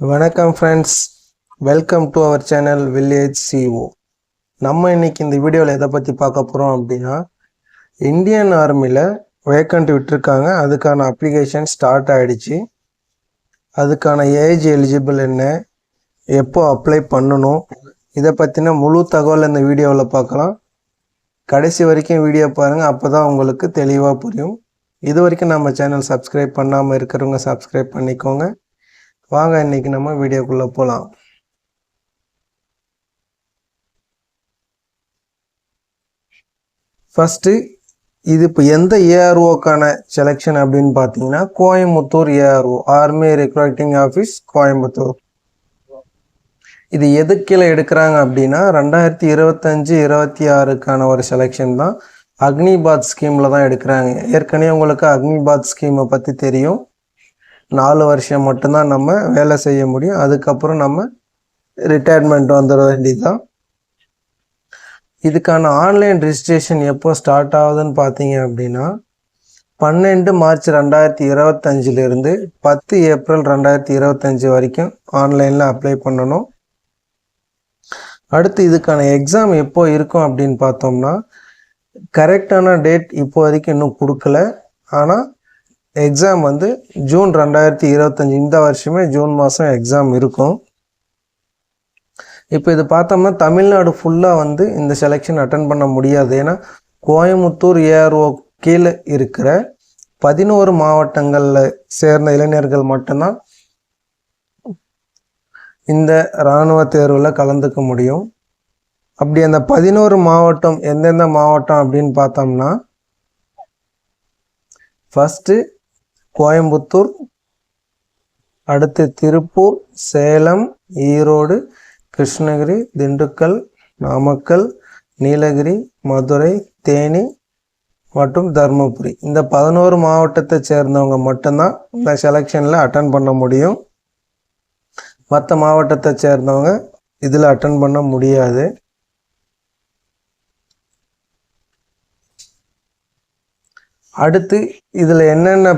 வணக்கம் friends welcome to our channel village C O இன்னைக்கு இந்த வீடியோவில் எதை பற்றி பார்க்க போகிறோம் அப்படின்னா இந்தியன் ஆர்மியில் வேக்கண்ட் விட்டுருக்காங்க. அதுக்கான அப்ளிகேஷன் ஸ்டார்ட் ஆகிடுச்சு அதுக்கான ஏஜ் எலிஜிபிள் என்ன எப்போ அப்ளை பண்ணணும் இதை பற்றின முழு தகவல் இந்த வீடியோவில் பார்க்கலாம். கடைசி வரைக்கும் வீடியோ பாருங்கள் அப்போ தான் உங்களுக்கு தெளிவாக புரியும். இது வரைக்கும் நம்ம சேனல் சப்ஸ்கிரைப் பண்ணாமல் இருக்கிறவங்க சப்ஸ்கிரைப் பண்ணிக்கோங்க. வாங்க இன்னைக்கு நம்ம வீடியோக்குள்ளே போகலாம் ஃபஸ்ட்டு இது இப்போ எந்த ஏஆர்ஓக்கான செலெக்ஷன் அப்படின்னு பார்த்தீங்கன்னா Coimbatore ARO army recruiting office Coimbatore. இது எதுக்கு எடுக்கிறாங்க அப்படின்னா ரெண்டாயிரத்தி இருபத்தஞ்சு இருபத்தி ஆறுக்கான ஒரு செலெக்ஷன் தான் அக்னிபாத் ஸ்கீமில் தான் எடுக்கிறாங்க. ஏற்கனவே உங்களுக்கு அக்னிபாத் ஸ்கீமை பற்றி தெரியும். நாலு வருஷம் மட்டும்தான் நம்ம வேலை செய்ய முடியும். அதுக்கப்புறம் நம்ம ரிட்டையர்மெண்ட் வந்துட வேண்டியதுதான். இதுக்கான ஆன்லைன் ரெஜிஸ்ட்ரேஷன் எப்போ ஸ்டார்ட் ஆகுதுன்னு பார்த்தீங்க அப்படின்னா பன்னெண்டு மார்ச் ரெண்டாயிரத்தி இருபத்தஞ்சிலிருந்து பத்து ஏப்ரல் ரெண்டாயிரத்தி இருபத்தஞ்சி வரைக்கும் ஆன்லைனில் அப்ளை பண்ணணும். அடுத்து இதுக்கான எக்ஸாம் எப்போ இருக்கும் அப்படின்னு பார்த்தோம்னா கரெக்டான டேட் இப்போ வரைக்கும் இன்னும் கொடுக்கல. ஆனால் எக்ஸாம் வந்து ஜூன் ரெண்டாயிரத்தி இருபத்தஞ்சி இந்த வருஷமே ஜூன் மாதம் எக்ஸாம் இருக்கும். இப்போ இது பார்த்தோம்னா தமிழ்நாடு ஃபுல்லாக வந்து இந்த செலெக்ஷன் அட்டன் பண்ண முடியாது. ஏன்னா கோயமுத்தூர் ஏஆர்ஓ கீழே இருக்கிற பதினோரு மாவட்டங்களில் சேர்ந்த இளைஞர்கள் மட்டும்தான் இந்த இராணுவ தேர்வில் கலந்துக்க முடியும். அப்படி அந்த பதினோரு மாவட்டம் எந்தெந்த மாவட்டம் அப்படின்னு பார்த்தோம்னா ஃபஸ்ட்டு கோயம்புத்தூர் அடுத்து திருப்பூர் சேலம் ஈரோடு கிருஷ்ணகிரி திண்டுக்கல் நாமக்கல் நீலகிரி மதுரை தேனி மற்றும் தருமபுரி. இந்த பதினோரு மாவட்டத்தை சேர்ந்தவங்க மட்டும்தான் இந்த செலெக்ஷனில் அட்டன் பண்ண முடியும். மற்ற மாவட்டத்தை சேர்ந்தவங்க இதில் அட்டன் பண்ண முடியாது. அடுத்து இதில் என்னென்ன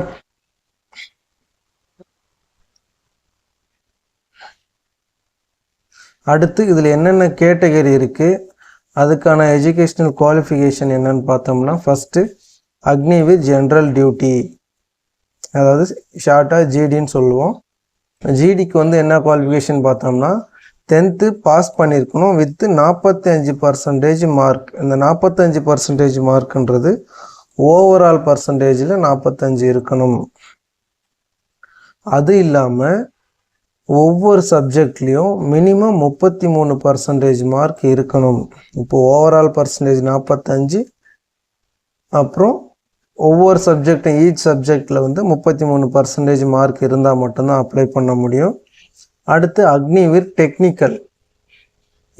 அடுத்து இதில் என்னென்ன கேட்டகரி இருக்குது அதுக்கான எஜுகேஷ்னல் குவாலிஃபிகேஷன் என்னன்னு பார்த்தோம்னா ஃபஸ்ட்டு அக்னிவி ஜென்ரல் டியூட்டி அதாவது ஷார்ட்டாக ஜிடின்னு சொல்லுவோம். ஜிடிக்கு வந்து என்ன குவாலிஃபிகேஷன் பார்த்தோம்னா டென்த்து பாஸ் பண்ணியிருக்கணும் வித்து நாற்பத்தஞ்சு பர்சன்டேஜ் மார்க் இந்த நாற்பத்தஞ்சு பர்சன்டேஜ் மார்க்குன்றது ஓவரால் பர்சன்டேஜில் நாற்பத்தஞ்சு இருக்கணும். அது இல்லாமல் ஒவ்வொரு சப்ஜெக்ட்லேயும் மினிமம் முப்பத்தி மூணு பர்சன்டேஜ் மார்க் இருக்கணும். இப்போ ஓவரால் பர்சன்டேஜ் நாற்பத்தஞ்சு அப்புறம் ஒவ்வொரு சப்ஜெக்டும் ஈச் சப்ஜெக்டில் வந்து முப்பத்தி மூணு பர்சன்டேஜ் மார்க் இருந்தால் மட்டும்தான் அப்ளை பண்ண முடியும். அடுத்து அக்னிவீர் டெக்னிக்கல்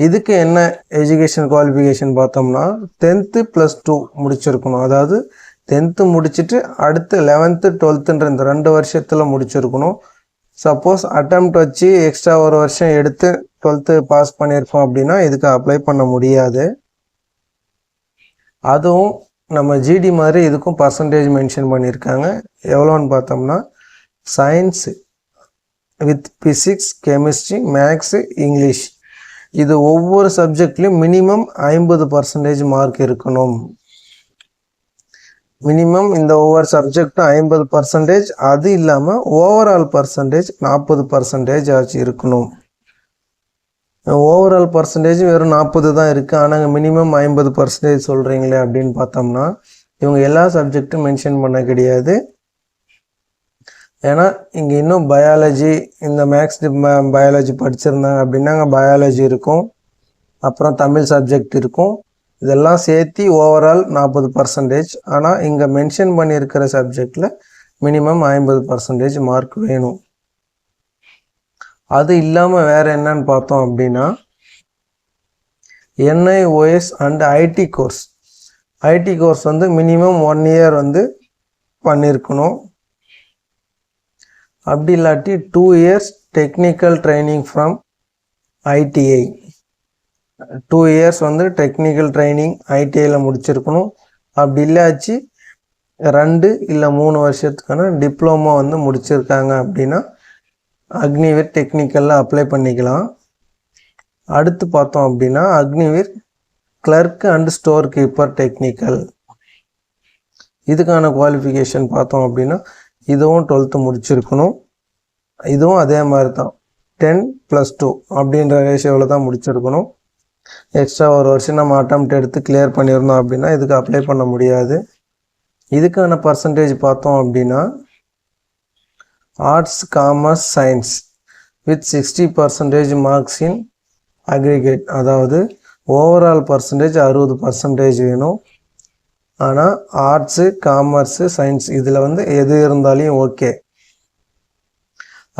இதுக்கு என்ன எஜுகேஷன் குவாலிஃபிகேஷன் பார்த்தோம்னா டென்த்து ப்ளஸ் டூ முடிச்சிருக்கணும். அதாவது டென்த்து முடிச்சுட்டு அடுத்து லெவன்த்து டுவெல்த்துன்ற இந்த ரெண்டு வருஷத்தில் முடிச்சிருக்கணும். சப்போஸ் அட்டம்ப்ட் வச்சு எக்ஸ்ட்ரா ஒரு வருஷம் எடுத்து டுவெல்த்து பாஸ் பண்ணியிருக்கோம் அப்படின்னா இதுக்கு அப்ளை பண்ண முடியாது. அதுவும் நம்ம ஜிடி மாதிரி இதுக்கும் பர்சன்டேஜ் மென்ஷன் பண்ணியிருக்காங்க எவ்வளோன்னு பார்த்தோம்னா science with physics chemistry maths English இது ஒவ்வொரு சப்ஜெக்ட்லேயும் மினிமம் ஐம்பது பர்சன்டேஜ் மார்க் இருக்கணும். மினிமம் இந்த ஒவ்வொரு சப்ஜெக்டும் ஐம்பது பர்சன்டேஜ் அது இல்லாமல் ஓவரால் பர்சன்டேஜ் நாற்பது பர்சன்டேஜ் ஆச்சு இருக்கணும். ஓவரால் பர்சன்டேஜ் வெறும் நாற்பது தான் இருக்குது ஆனால் மினிமம் ஐம்பது பர்சன்டேஜ் சொல்கிறீங்களே அப்படின்னு பார்த்தோம்னா இவங்க எல்லா சப்ஜெக்டும் மென்ஷன் பண்ண கிடையாது. ஏன்னா இங்கே இன்னும் பயாலஜி இந்த மேக்ஸ் பயாலஜி படிச்சிருந்தாங்க அப்படின்னா அங்கே பயாலஜி இருக்கும். அப்புறம் தமிழ் சப்ஜெக்ட் இருக்கும். இதெல்லாம் சேர்த்து ஓவரால் நாற்பது பர்சன்டேஜ் ஆனால் இங்கே மென்ஷன் பண்ணியிருக்கிற சப்ஜெக்டில் மினிமம் ஐம்பது பர்சன்டேஜ் மார்க் வேணும். அது இல்லாமல் வேறு என்னன்னு பார்த்தோம் அப்படின்னா NIOS and IT course IT course வந்து மினிமம் ஒன் இயர் வந்து பண்ணியிருக்கணும் அப்படி இல்லாட்டி two years technical training from ITI two years வந்து டெக்னிக்கல் ட்ரைனிங் ஐடிஐயில் முடிச்சிருக்கணும். அப்படி இல்லாச்சு ரெண்டு இல்லை மூணு வருஷத்துக்கான டிப்ளமோ வந்து முடிச்சிருக்காங்க அப்படின்னா அக்னிவீர் டெக்னிக்கலில் அப்ளை பண்ணிக்கலாம். அடுத்து பார்த்தோம் அப்படின்னா Agniveer clerk and store keeper technical இதுக்கான குவாலிஃபிகேஷன் பார்த்தோம் அப்படின்னா இதுவும் டுவெல்த்து முடிச்சிருக்கணும். இதுவும் அதே மாதிரி தான். டென் ப்ளஸ் டூ அப்படின்ற ரேஷியோவில் தான் முடிச்சிருக்கணும். எக்ஸ்ட்ரா ஒரு வருஷம் நம்ம அட்டம்ப்ட் எடுத்து கிளியர் பண்ணியிருந்தோம் அப்படின்னா இதுக்கு அப்ளை பண்ண முடியாது. இதுக்கான பர்சன்டேஜ் பார்த்தோம் அப்படின்னா arts commerce science with sixty percentage marks in aggregate அதாவது ஓவரால் பர்சன்டேஜ் அறுபது பர்சன்டேஜ் வேணும். ஆனால் ஆர்ட்ஸு காமர்ஸு சயின்ஸ் இதில் வந்து எது இருந்தாலும் ஓகே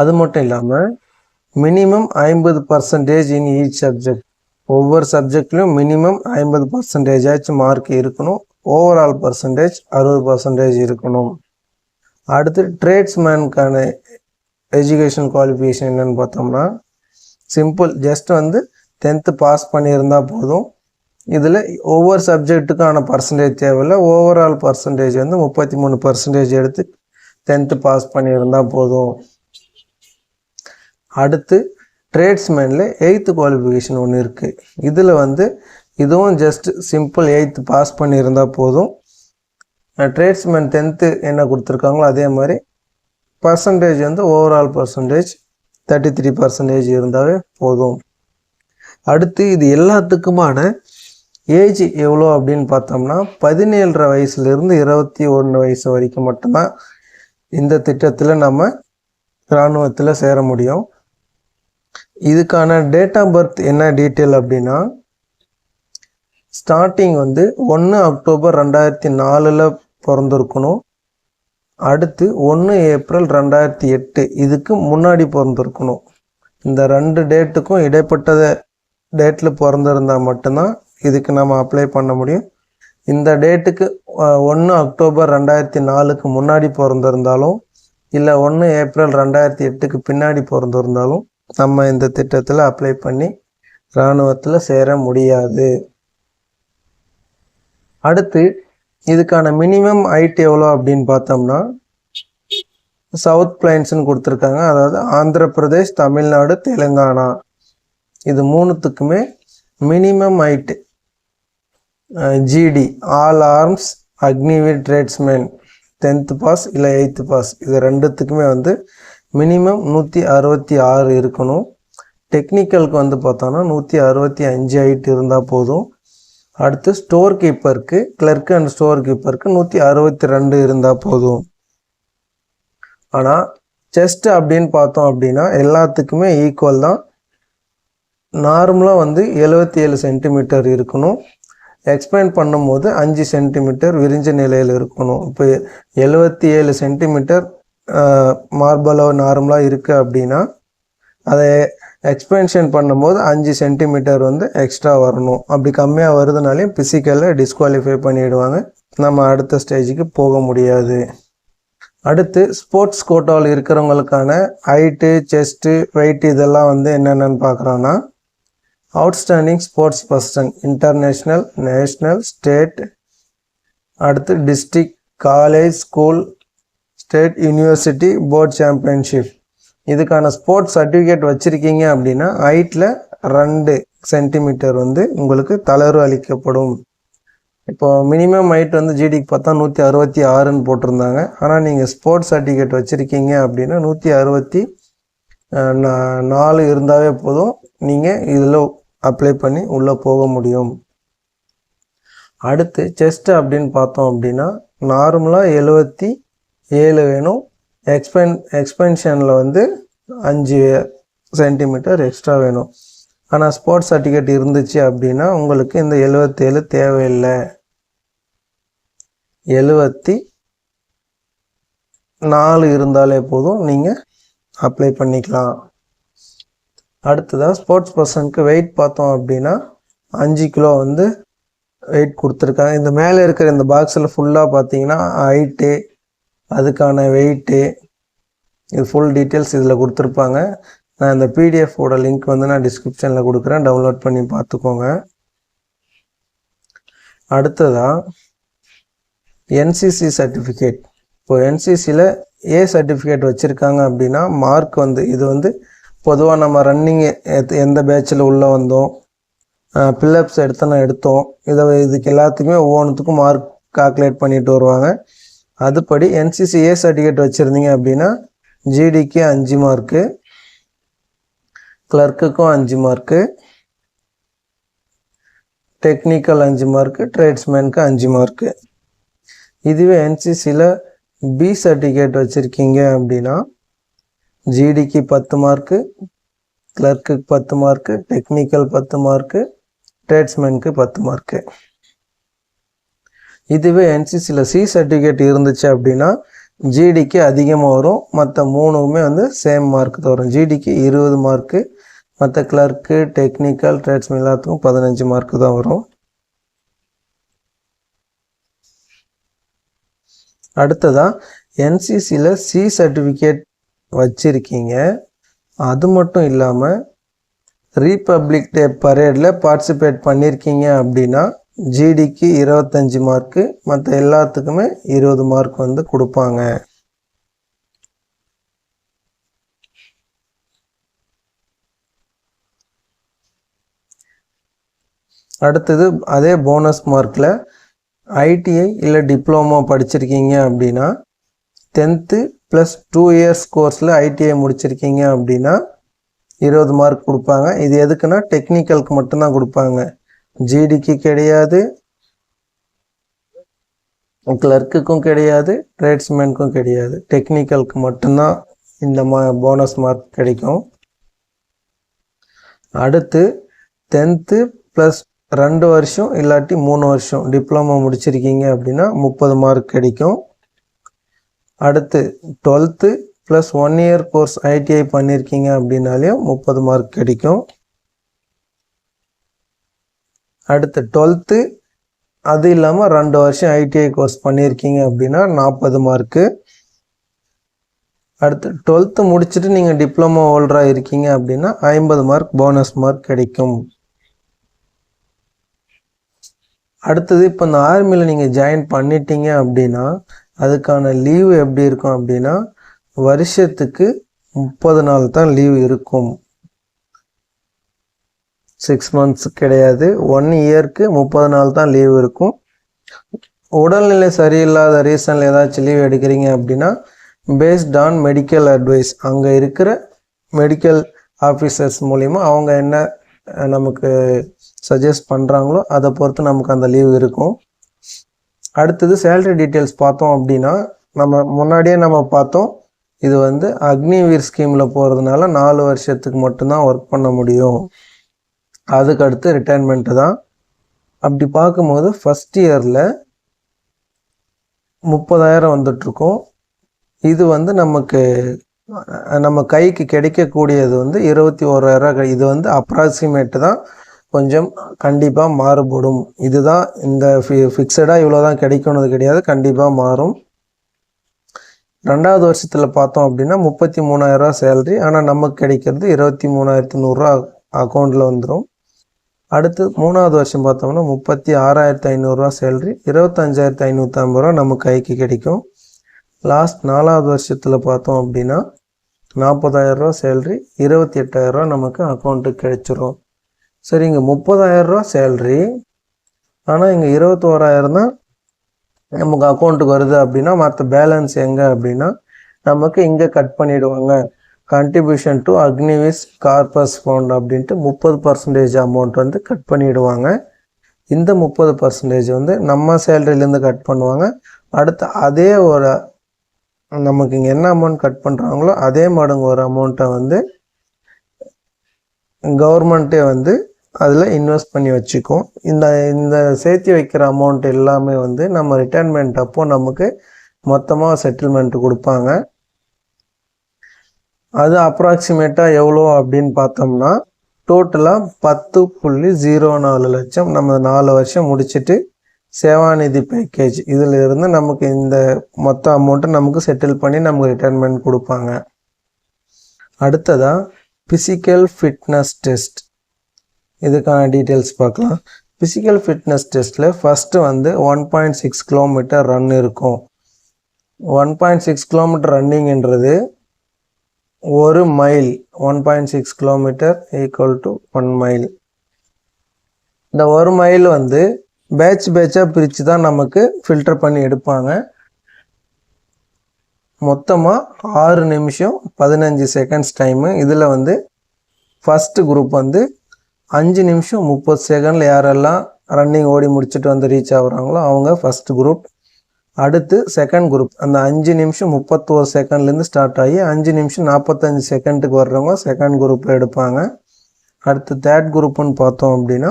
அது மட்டும் இல்லாமல் மினிமம் ஐம்பது பர்சன்டேஜ் இன் ஈச் சப்ஜெக்ட் ஒவ்வொரு சப்ஜெக்ட்லையும் மினிமம் ஐம்பது பர்சன்டேஜாச்சும் மார்க் இருக்கணும். ஓவரால் பர்சன்டேஜ் அறுபது பர்சன்டேஜ் இருக்கணும். அடுத்து ட்ரேட்ஸ்மேனுக்கான எஜுகேஷன் குவாலிஃபிகேஷன் என்னென்னு பார்த்தோம்னா சிம்பிள் ஜஸ்ட் வந்து டென்த்து பாஸ் பண்ணியிருந்தால் போதும். இதில் ஒவ்வொரு சப்ஜெக்ட்டுக்கான பர்சன்டேஜ் தேவையில்லை. ஓவரால் பர்சன்டேஜ் வந்து முப்பத்தி மூணு பர்சன்டேஜ் எடுத்து டென்த்து பாஸ் பண்ணியிருந்தால் போதும். அடுத்து ட்ரேட்ஸ்மேனில் எயித்து குவாலிஃபிகேஷன் ஒன்று இருக்குது இதில் வந்து இதுவும் ஜஸ்ட் சிம்பிள் எயித்து பாஸ் பண்ணியிருந்தால் போதும். ட்ரேட்ஸ்மேன் டென்த்து என்ன கொடுத்துருக்காங்களோ அதே மாதிரி பர்சன்டேஜ் வந்து overall percentage thirty three percentage இருந்தாவே போதும். அடுத்து இது எல்லாத்துக்குமான ஏஜ் எவ்வளோ அப்படின்னு பார்த்தோம்னா பதினேழரை வயசுலேருந்து இருபத்தி ஒன்று வயசு வரைக்கும் மட்டும்தான் இந்த திட்டத்தில் நம்ம இராணுவத்தில் சேர முடியும். இதுக்கான டேட் ஆஃப் பர்த் என்ன டீட்டெயில் அப்படின்னா ஸ்டார்டிங் வந்து ஒன்று அக்டோபர் ரெண்டாயிரத்தி நாலில் பிறந்திருக்கணும். அடுத்து ஒன்று ஏப்ரல் ரெண்டாயிரத்தி எட்டு இதுக்கு முன்னாடி பிறந்திருக்கணும். இந்த ரெண்டு டேட்டுக்கும் இடைப்பட்ட டேட்டில் பிறந்திருந்தால் மட்டும்தான் இதுக்கு நம்ம அப்ளை பண்ண முடியும். இந்த டேட்டுக்கு ஒன்று அக்டோபர் ரெண்டாயிரத்தி நாலுக்கு முன்னாடி பிறந்திருந்தாலும் இல்லை ஒன்று ஏப்ரல் ரெண்டாயிரத்தி எட்டுக்கு பின்னாடி பிறந்திருந்தாலும் நம்ம இந்த திட்டத்தில் அப்ளை பண்ணி இராணுவத்தில் சேர முடியாது. அடுத்து இதுக்கான மினிமம் ஹைட் எவ்வளோ அப்படின்னு பார்த்தோம்னா சவுத் பிளைன்ஸ்னு கொடுத்துருக்காங்க. அதாவது ஆந்திர பிரதேஷ் தமிழ்நாடு தெலுங்கானா. இது மூணுத்துக்குமே minimum height GD all arms Agniveer tradesman tenth pass இல்லை எயித்து பாஸ் இது ரெண்டுத்துக்குமே வந்து மினிமம் நூற்றி அறுபத்தி ஆறு இருக்கணும். டெக்னிக்கலுக்கு வந்து பார்த்தோன்னா நூற்றி அறுபத்தி அஞ்சு ஹைட் இருந்தால் போதும். அடுத்து ஸ்டோர் கீப்பருக்கு கிளர்க் அண்ட் ஸ்டோர் கீப்பருக்கு நூற்றி அறுபத்தி ரெண்டு இருந்தால் போதும். ஆனால் செஸ்ட் அப்படின்னு பார்த்தோம் அப்படின்னா எல்லாத்துக்குமே ஈக்குவல் தான். நார்மலாக வந்து எழுபத்தி ஏழு சென்டிமீட்டர் இருக்கணும். எக்ஸ்பேண்ட் பண்ணும்போது அஞ்சு சென்டிமீட்டர் விரிஞ்ச நிலையில் இருக்கணும். இப்போ எழுபத்தி ஏழு சென்டிமீட்டர் மார்பலோ நார்மலாக இருக்குது அப்படின்னா அதை எக்ஸ்பென்ஷன் பண்ணும்போது அஞ்சு சென்டிமீட்டர் வந்து எக்ஸ்ட்ரா வரணும். அப்படி கம்மியாக வருதுனாலையும் ஃபிசிக்கலில் டிஸ்குவாலிஃபை பண்ணிவிடுவாங்க நம்ம அடுத்த ஸ்டேஜுக்கு போக முடியாது. அடுத்து ஸ்போர்ட்ஸ் கோட்டாவில் இருக்கிறவங்களுக்கான ஹைட்டு செஸ்ட்டு வெயிட் இதெல்லாம் வந்து என்னென்னு பார்க்குறோன்னா outstanding sports person international national state அடுத்து district college school state university board championship இதுக்கான ஸ்போர்ட்ஸ் சர்டிஃபிகேட் வச்சுருக்கீங்க அப்படின்னா ஹைட்டில் ரெண்டு சென்டிமீட்டர் வந்து உங்களுக்கு தளர்வு அளிக்கப்படும். இப்போ மினிமம் ஹைட் வந்து ஜிடிக்கு பார்த்தா நூற்றி அறுபத்தி ஆறுன்னு போட்டிருந்தாங்க. ஆனால் நீங்கள் ஸ்போர்ட்ஸ் சர்டிஃபிகேட் வச்சுருக்கீங்க அப்படின்னா நூற்றி அறுபத்தி நாலு இருந்தாவே போதும். நீங்கள் இதில் அப்ளை பண்ணி உள்ளே போக முடியும். அடுத்து செஸ்ட் அப்படின்னு பார்த்தோம் அப்படின்னா நார்மலாக எழுபத்தி ஏழு வேணும். எக்ஸ்பென் எக்ஸ்பென்ஷனில் வந்து அஞ்சு சென்டிமீட்டர் எக்ஸ்ட்ரா வேணும். ஆனால் ஸ்போர்ட்ஸ் சர்டிஃபிகேட் இருந்துச்சு அப்படின்னா உங்களுக்கு இந்த எழுபத்தேழு தேவையில்லை. எழுபத்தி நாலு இருந்தாலே போதும். நீங்கள் அப்ளை பண்ணிக்கலாம். அடுத்ததாக ஸ்போர்ட்ஸ் பர்சனுக்கு வெயிட் பார்த்தோம் அப்படின்னா அஞ்சு கிலோ வந்து வெயிட் கொடுத்துருக்காங்க. இந்த மேலே இருக்கிற இந்த பாக்ஸில் ஃபுல்லாக பார்த்தீங்கன்னா ஹைட்டு அதுக்கான வெயிட்டு இது ஃபுல் டீட்டெயில்ஸ் இதில் கொடுத்துருப்பாங்க. நான் இந்த பிடிஎஃபோட லிங்க் வந்து நான் டிஸ்கிரிப்ஷனில் கொடுக்குறேன். டவுன்லோட் பண்ணி பார்த்துக்கோங்க. அடுத்ததாக என்சிசி சர்டிஃபிகேட் இப்போது என்சிசியில் ஏ சர்டிஃபிகேட் வச்சுருக்காங்க அப்படின்னா மார்க் வந்து இது வந்து பொதுவாக நம்ம ரன்னிங் எந்த பேட்சில் உள்ளே வந்தோம் பில்லப்ஸ் எடுத்தோன்னா எடுத்தோம். இதை இதுக்கு எல்லாத்துக்குமே ஒவ்வொன்றுத்துக்கும் மார்க் கால்குலேட் பண்ணிட்டு வருவாங்க. அதுபடி என்சிசி ஏ சர்டிஃபிகேட் வச்சுருந்தீங்க அப்படின்னா ஜிடிக்கு அஞ்சு மார்க்கு கிளர்க்குக்கும் அஞ்சு மார்க்கு டெக்னிக்கல் அஞ்சு மார்க்கு ட்ரேட்ஸ்மேனுக்கு அஞ்சு மார்க்கு இதுவே என்சிசியில் பி சர்டிஃபிகேட் வச்சுருக்கீங்க அப்படின்னா ஜிடிக்கு பத்து மார்க்கு கிளர்க்குக்கு பத்து மார்க்கு டெக்னிக்கல் பத்து மார்க்கு ட்ரேட்ஸ்மேனுக்கு பத்து மார்க்கு இதுவே என்சிசியில் சி சர்டிஃபிகேட் இருந்துச்சு அப்படின்னா ஜிடிக்கு அதிகமாக வரும். மற்ற மூணுமே வந்து சேம் மார்க் தான் வரும். ஜிடிக்கு இருபது மார்க்கு மற்ற கிளர்க்கு டெக்னிக்கல் ட்ரேட்ஸ்மேன் எல்லாத்துக்கும் பதினஞ்சு மார்க்கு தான் வரும். அடுத்ததாக என்சிசியில் சி சர்டிஃபிகேட் வச்சுருக்கீங்க. அது மட்டும் இல்லாமல் ரீபப்ளிக் டே பரேடில் பார்ட்டிசிபேட் பண்ணியிருக்கீங்க அப்படின்னா ஜிடிக்கு இருபத்தஞ்சி மார்க்கு மற்ற எல்லாத்துக்குமே இருபது மார்க் வந்து கொடுப்பாங்க. அடுத்தது அதே போனஸ் மார்க்கில் ஐடிஐ இல்லை டிப்ளமோ படிச்சிருக்கீங்க அப்படின்னா டென்த்து ப்ளஸ் டூ இயர்ஸ் கோர்ஸில் ஐடிஐ முடிச்சிருக்கீங்க அப்படின்னா இருபது மார்க் கொடுப்பாங்க. இது எதுக்குன்னா டெக்னிக்கலுக்கு மட்டும்தான் கொடுப்பாங்க. ஜிடிக்கு கிடையாது. கிளர்க்குக்கும் கிடையாது. ட்ரேட்ஸ்மேனுக்கும் கிடையாது. டெக்னிக்கலுக்கு மட்டும்தான் இந்த மா போனஸ் மார்க் கிடைக்கும். அடுத்து டென்த்து ப்ளஸ் ரெண்டு வருஷம் இல்லாட்டி மூணு வருஷம். டிப்ளமோ முடிச்சிருக்கீங்க அப்படின்னா முப்பது மார்க் கிடைக்கும். அடுத்து twelfth plus one year course ITI பண்ணியிருக்கீங்க அப்படின்னாலையும் முப்பது மார்க் கிடைக்கும். அடுத்து டுவெல்த்து அது இல்லாமல் ரெண்டு வருஷம் ஐடிஐ கோர்ஸ் பண்ணியிருக்கீங்க அப்படின்னா நாற்பது மார்க்கு அடுத்து டுவெல்த்து முடிச்சுட்டு நீங்கள் டிப்ளமோ ஹோல்டராக இருக்கீங்க அப்படின்னா ஐம்பது மார்க் போனஸ் மார்க் கிடைக்கும். அடுத்தது இப்போ இந்த ஆர்மியில் நீங்கள் ஜாயின் பண்ணிட்டீங்க அப்படின்னா அதுக்கான லீவு எப்படி இருக்கும் அப்படின்னா வருஷத்துக்கு முப்பது நாள் தான் லீவ் இருக்கும். சிக்ஸ் மந்த்ஸ் கிடையாது. ஒன் இயர்க்கு முப்பது நாள் தான் லீவ் இருக்கும். உடல்நிலை சரியில்லாத ரீசனில் ஏதாச்சும் லீவ் எடுக்கிறீங்க அப்படின்னா பேஸ்ட் ஆன் மெடிக்கல் அட்வைஸ் அங்கே இருக்கிற மெடிக்கல் ஆஃபீஸர்ஸ் மூலிமா அவங்க என்ன நமக்கு சஜஸ்ட் பண்ணுறாங்களோ அதை பொறுத்து நமக்கு அந்த லீவ் இருக்கும். அடுத்தது சேலரி டீட்டெயில்ஸ் பார்த்தோம் அப்படின்னா நம்ம முன்னாடியே நம்ம பார்த்தோம் இது வந்து அக்னிவீர் ஸ்கீமில் போகிறதுனால நாலு வருஷத்துக்கு மட்டும்தான் ஒர்க் பண்ண முடியும். அதுக்கு அடுத்து ரிட்டைர்மெண்ட்டு தான். அப்படி பார்க்கும்போது ஃபஸ்ட் இயரில் முப்பதாயிரம் வந்துட்ருக்கோம் இது வந்து நமக்கு நம்ம கைக்கு கிடைக்கக்கூடியது வந்து இருபத்தி ஓராயிரம் இது வந்து அப்ராக்சிமேட்டு தான். கொஞ்சம் கண்டிப்பாக மாறுபடும். இதுதான் இந்த ஃபி ஃபிக்ஸடாக இவ்வளோ தான் கிடைக்கணுது கிடையாது. கண்டிப்பாக மாறும். ரெண்டாவது வருஷத்தில் பார்த்தோம் அப்படின்னா முப்பத்தி மூணாயிரரூவா சேலரி ஆனால் நமக்கு கிடைக்கிறது இருபத்தி மூணாயிரத்தி நூறுரூவா அக்கௌண்ட்டில் வந்துடும் அடுத்து மூணாவது வருஷம் பார்த்தோம்னா முப்பத்தி ஆறாயிரத்தி ஐநூறுரூவா சேல்ரி இருபத்தஞ்சாயிரத்தி ஐநூற்றி ஐம்பது ரூபா நம்ம கைக்கு கிடைக்கும். லாஸ்ட் நாலாவது வருஷத்தில் பார்த்தோம் அப்படின்னா நாற்பதாயிரரூவா சேல்ரி இருபத்தி எட்டாயிரரூவா நமக்கு அக்கௌண்ட்டுக்கு கிடைச்சிரும். சரி இங்கே முப்பதாயிரரூவா சேல்ரி ஆனால் இங்கே இருபத்தோராயிரம் தான் நமக்கு அக்கௌண்ட்டுக்கு வருது அப்படின்னா மற்ற பேலன்ஸ் எங்கே அப்படின்னா நமக்கு இங்கே கட் பண்ணிவிடுவாங்க contribution to Agniveer corpus fund அப்படின்ட்டு முப்பது பர்சன்டேஜ் அமௌண்ட் வந்து கட் பண்ணிவிடுவாங்க இந்த முப்பது பர்சன்டேஜ் வந்து நம்ம சேலரியிலேருந்து கட் பண்ணுவாங்க. அடுத்து அதே ஒரு நமக்கு இங்கே என்ன அமௌண்ட் கட் பண்ணுறாங்களோ அதே மடங்கு ஒரு அமௌண்ட்டை வந்து கவர்மெண்ட்டே வந்து அதில் இன்வெஸ்ட் பண்ணி வச்சுக்கும். இந்த இந்த சேர்த்து வைக்கிற அமௌண்ட் எல்லாமே வந்து நம்ம ரிட்டைர்மெண்ட் அப்போ நமக்கு மொத்தமாக செட்டில்மெண்ட் கொடுப்பாங்க. அது அப்ராக்சிமேட்டாக எவ்வளோ அப்படின்னு பார்த்தோம்னா டோட்டலாக பத்து புள்ளி ஜீரோ நாலு லட்சம் நம்ம நாலு வருஷம் முடிச்சுட்டு சேவாநிதி பேக்கேஜ் இதில் இருந்து நமக்கு இந்த மொத்த அமௌண்ட்டை நமக்கு செட்டில் பண்ணி நமக்கு ரிட்டர்ன்மெண்ட் கொடுப்பாங்க. அடுத்ததாக ஃபிசிக்கல் ஃபிட்னஸ் டெஸ்ட் இதுக்கான டீட்டெயில்ஸ் பார்க்கலாம். ஃபிசிக்கல் ஃபிட்னஸ் டெஸ்ட்டில் ஃபஸ்ட்டு வந்து one point six kilometre run இருக்கும். ஒன் பாயிண்ட் சிக்ஸ் கிலோமீட்டர் ரன்னிங்ன்றது ஒரு mile one point six kilometre equal to one mile இந்த ஒரு மைல் வந்து பேட்ச் பேட்சாக பிரித்து தான் நமக்கு ஃபில்டர் பண்ணி எடுப்பாங்க. மொத்தமாக ஆறு நிமிஷம் பதினஞ்சு செகண்ட்ஸ் டைமு இதில் வந்து ஃபஸ்ட்டு குரூப் வந்து அஞ்சு நிமிஷம் முப்பது செகண்டில் யாரெல்லாம் ரன்னிங் ஓடி முடிச்சுட்டு வந்து ரீச் ஆகுறாங்களோ அவங்க ஃபஸ்ட்டு குரூப் அடுத்து செகண்ட் குரூப் அந்த அஞ்சு நிமிஷம் முப்பத்தோரு செகண்ட்லேருந்து ஸ்டார்ட் ஆகி அஞ்சு நிமிஷம் நாற்பத்தஞ்சு செகண்டுக்கு வர்றவங்க செகண்ட் குரூப் எடுப்பாங்க. அடுத்து தேர்ட் குரூப்புன்னு பார்த்தோம் அப்படின்னா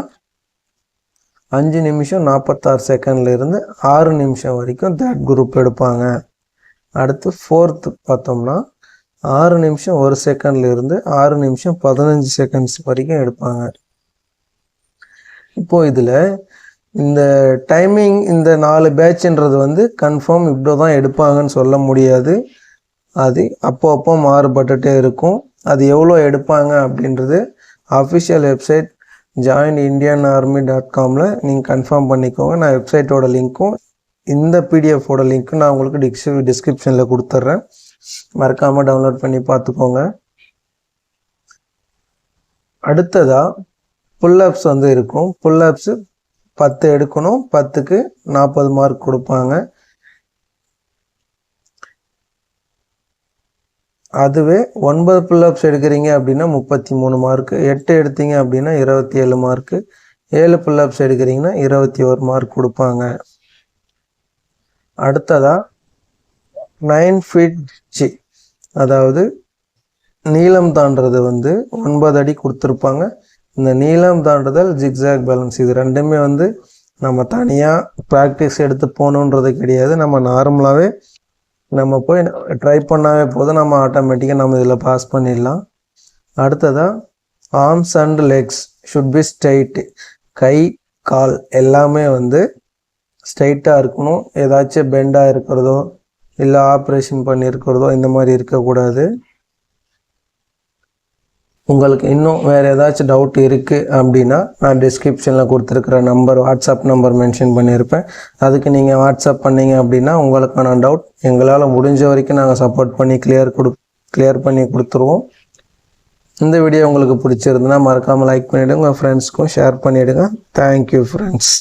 அஞ்சு நிமிஷம் நாற்பத்தாறு செகண்ட்லேருந்து ஆறு நிமிஷம் வரைக்கும் தேர்ட் குரூப் எடுப்பாங்க. அடுத்து ஃபோர்த்து பார்த்தோம்னா ஆறு நிமிஷம் ஒரு செகண்ட்லேருந்து ஆறு நிமிஷம் பதினஞ்சு செகண்ட்ஸ் வரைக்கும் எடுப்பாங்க. இப்போது இதில் இந்த டைமிங் இந்த நாலு பேட்ச்ன்றது வந்து கன்ஃபார்ம் இவ்வளோ தான் எடுப்பாங்கன்னு சொல்ல முடியாது. அது அப்போ அப்போ மாறுபட்டுட்டே இருக்கும். அது எவ்வளோ எடுப்பாங்க அப்படின்றது official website join Indian army dot காமில் நீங்கள் கன்ஃபார்ம் பண்ணிக்கோங்க. நான் வெப்சைட்டோட லிங்க்கும் இந்த பிடிஎஃபோட லிங்க்கும் நான் உங்களுக்கு டிஸ்க் டிஸ்கிரிப்ஷனில் கொடுத்துட்றேன். மறக்காமல் டவுன்லோட் பண்ணி பார்த்துக்கோங்க. அடுத்ததாக புல்லப்ஸ் வந்து இருக்கும். புல்லப்ஸு பத்து எடுக்கணும். பத்துக்கு நாற்பது மார்க் கொடுப்பாங்க. அதுவே ஒன்பது புல்லப்ஸ் எடுக்கிறீங்க அப்படின்னா முப்பத்தி மூணு மார்க்கு எட்டு எடுத்தீங்க அப்படின்னா இருபத்தி ஏழு மார்க்கு ஏழு புல்லப்ஸ் எடுக்கிறீங்கன்னா இருபத்தி ஒரு மார்க் கொடுப்பாங்க. அடுத்ததாக நைன் ஃபீட் ஜி அதாவது நீளம் தாண்டுறது வந்து ஒன்பது அடி கொடுத்துருப்பாங்க. இந்த நீளம் தாண்டுதல் ஜிக்ஸாக் பேலன்ஸ் இது ரெண்டுமே வந்து நம்ம தனியாக ப்ராக்டிஸ் எடுத்து போகணுன்றது கிடையாது. நம்ம நார்மலாகவே நம்ம போய் ட்ரை பண்ணாவே போதும். நம்ம ஆட்டோமேட்டிக்காக நம்ம இதில் பாஸ் பண்ணிடலாம். அடுத்ததாக arms and legs should be straight கை கால் எல்லாமே வந்து ஸ்ட்ரைட்டாக இருக்கணும். ஏதாச்சும் பெண்டாக இருக்கிறதோ இல்லை ஆப்ரேஷன் பண்ணியிருக்கிறதோ இந்த மாதிரி இருக்கக்கூடாது. உங்களுக்கு இன்னும் வேறு ஏதாச்சும் டவுட் இருக்குது அப்படின்னா நான் டிஸ்கிரிப்ஷனில் கொடுத்துருக்குற நம்பர் வாட்ஸ்அப் நம்பர் மென்ஷன் பண்ணியிருப்பேன். அதுக்கு நீங்கள் வாட்ஸ்அப் பண்ணீங்க அப்படின்னா உங்களுக்கான டவுட் எங்களால் முடிஞ்ச வரைக்கும் நாங்கள் சப்போர்ட் பண்ணி கிளியர் கொடு கிளியர் பண்ணி கொடுத்துருவோம். இந்த வீடியோ உங்களுக்கு பிடிச்சிருந்துன்னா மறக்காமல் லைக் பண்ணிவிடுங்க உங்கள் ஃப்ரெண்ட்ஸ்க்கும் ஷேர் பண்ணிவிடுங்க தேங்க்யூ ஃப்ரெண்ட்ஸ்